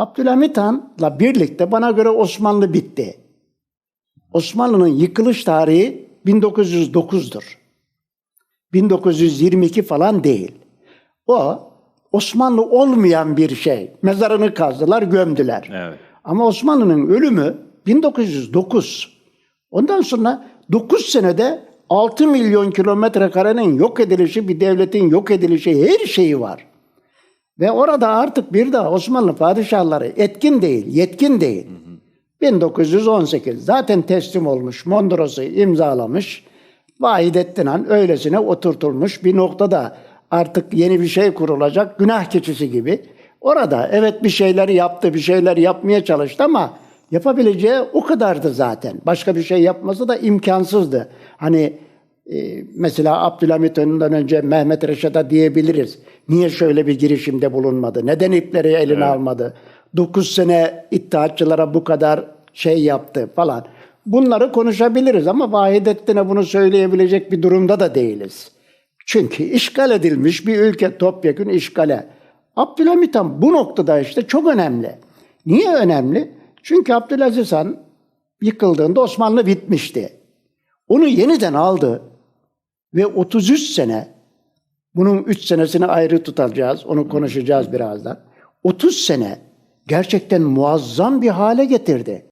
Abdülhamit Han'la birlikte bana göre Osmanlı bitti. Osmanlı'nın yıkılış tarihi 1909'dur. 1922 falan değil. O Osmanlı olmayan bir şey. Mezarını kazdılar, gömdüler. Evet. Ama Osmanlı'nın ölümü 1909. Ondan sonra 9 senede 6 milyon kilometre karenin yok edilişi, bir devletin yok edilişi her şeyi var. Ve orada artık bir daha Osmanlı padişahları etkin değil, yetkin değil. 1918 zaten teslim olmuş, Mondros'u imzalamış. Vahidettin Han öylesine oturtulmuş bir noktada artık yeni bir şey kurulacak günah keçisi gibi. Orada evet bir şeyler yaptı, bir şeyler yapmaya çalıştı ama yapabileceği o kadardı zaten. Başka bir şey yapması da imkansızdı. Hani e, mesela Abdülhamit Han'dan önce Mehmet Reşat'a diyebiliriz. Niye şöyle bir girişimde bulunmadı? Neden ipleri eline almadı? 9 sene iddiatçılara bu kadar şey yaptı falan. Bunları konuşabiliriz ama Vahidettin'e bunu söyleyebilecek bir durumda da değiliz. Çünkü işgal edilmiş bir ülke topyekun işgale. Abdülhamit Han bu noktada işte çok önemli. Niye önemli? Çünkü Abdülaziz Han yıkıldığında Osmanlı bitmişti. Onu yeniden aldı ve 33 sene bunun 3 senesini ayrı tutacağız. Onu konuşacağız birazdan. 30 sene gerçekten muazzam bir hale getirdi.